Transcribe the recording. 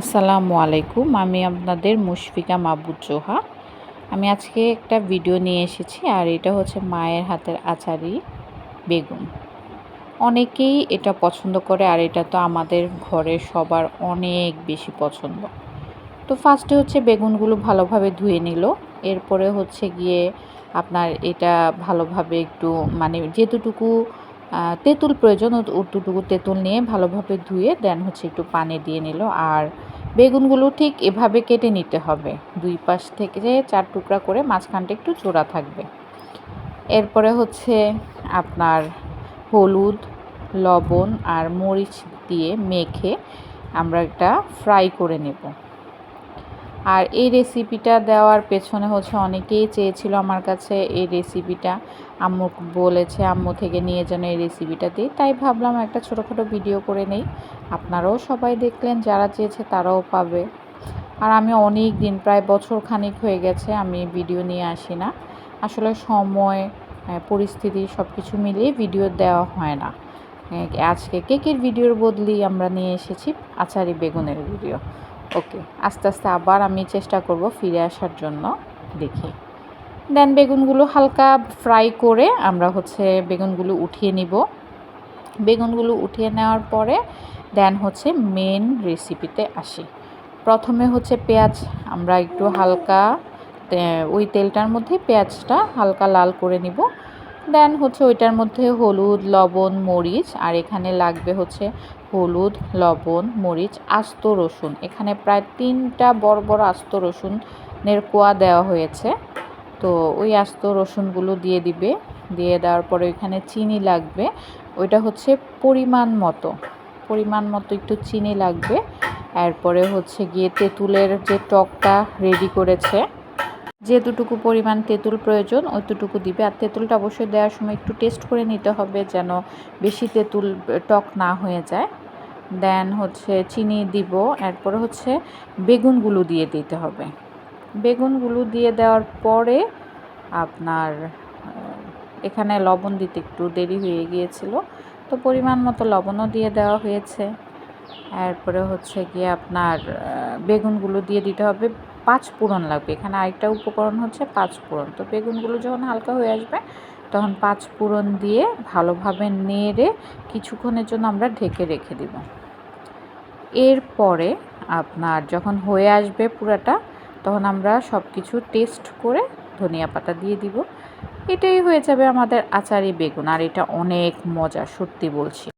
আসসালামু আলাইকুম, আমি আপনাদের মুশফিকা মাহবুব জোহা। আমি আজকে একটা ভিডিও নিয়ে এসেছি আর এটা হচ্ছে মায়ের হাতের আচারি বেগুন। অনেকেই এটা পছন্দ করে আর এটা তো আমাদের ঘরে সবার অনেক বেশি পছন্দ। তো ফার্স্টে হচ্ছে বেগুনগুলো ভালোভাবে ধুয়ে নিল। এরপরে হচ্ছে গিয়ে আপনার এটা ভালোভাবে একটু মানে যেতটুকু তেঁতুল প্রয়োজন অতটুকু তেঁতুল নিয়ে ভালোভাবে ধুয়ে দেন হচ্ছে একটু পানি দিয়ে নিল। আর বেগুনগুলো ঠিক এভাবে কেটে নিতে হবে। দুই পাশ থেকে চার টুকরা করে মাঝখানটা একটু চোড়া থাকবে। এরপরে হচ্ছে আপনার হলুদ, লবণ আর মরিচ দিয়ে মেখে আমরা একটা ফ্রাই করে নেব। আর এই রেসিপিটা দেওয়ার পেছনে হচ্ছে অনেকেই চেয়েছিল আমার কাছে এই রেসিপিটা আম্মু বলেছে, আম্মু থেকে নিয়ে যেন এই রেসিপিটা দিই। তাই ভাবলাম একটা ছোটোখাটো ভিডিও করে নেই। আপনারাও সবাই দেখলেন, যারা চেয়েছে তারাও পাবে। আর আমি অনেক দিন, প্রায় বছর খানিক হয়ে গেছে আমি ভিডিও নিয়ে আসি না। আসলে সময় পরিস্থিতি সব কিছু মিলিয়ে ভিডিও দেওয়া হয় না। আজকে কেকের ভিডিওর বদলি আমরা নিয়ে এসেছি আচারি বেগুনের ভিডিও ওকে, আস্তে আস্তে আবার আমি চেষ্টা করব ফিরে আসার জন্য, দেখি। দেন বেগুনগুলো হালকা ফ্রাই করে আমরা হচ্ছে বেগুনগুলো উঠিয়ে নিব। বেগুনগুলো উঠিয়ে নেওয়ার পরে দেন হচ্ছে মেন রেসিপিতে আসি। প্রথমে হচ্ছে পেঁয়াজ, আমরা একটু হালকা ওই তেলটার মধ্যে পেঁয়াজটা হালকা লাল করে নিব। দেন হচ্ছে ওইটার মধ্যে হলুদ, লবণ, মরিচ, আর এখানে লাগবে হচ্ছে হলুদ, লবণ, মরিচ, আস্ত রসুন। এখানে প্রায় তিনটা বড় বড় আস্ত রসুনের কোয়া দেওয়া হয়েছে। তো ওই আস্ত রসুনগুলো দিয়ে দিবে। দিয়ে দেওয়ার পরে ওইখানে চিনি লাগবে। ওইটা হচ্ছে পরিমাণ মতো। পরিমাণ মতো একটু চিনি লাগবে। এরপরে হচ্ছে গিয়ে তেঁতুলের যে টকটা রেডি করেছে যেতটুকু পরিমাণ তেঁতুল প্রয়োজন, ওইটুকু দিবে। আর তেঁতুলটা অবশ্যই দেওয়ার সময় একটু টেস্ট করে নিতে হবে যেন বেশি তেঁতুল টক না হয়ে যায়। দেন হচ্ছে চিনি দিব, এরপরে হচ্ছে বেগুনগুলো দিয়ে দিতে হবে। বেগুনগুলো দিয়ে দেওয়ার পরে আপনার এখানে লবণ দিতে একটু দেরি হয়ে গিয়েছিল, তো পরিমাণ মতো লবণও দিয়ে দেওয়া হয়েছে। এরপরে হচ্ছে গিয়ে আপনার বেগুনগুলো দিয়ে দিতে হবে, পাঁচ ফোড়ন লাগবে। এখানে আরেকটা উপকরণ হচ্ছে পাঁচ ফোড়ন। তো বেগুনগুলো যখন হালকা হয়ে আসবে, তখন পাঁচ ফোড়ন দিয়ে ভালোভাবে নেড়ে কিছুক্ষণের জন্য আমরা ঢেকে রেখে দিব। এরপরে আপনার যখন হয়ে আসবে পুরাটা, তখন আমরা সব কিছু টেস্ট করে ধনিয়া পাতা দিয়ে দিব। এটাই হয়ে যাবে আমাদের আচারি বেগুন, আর এটা অনেক মজা, সত্যি বলছি।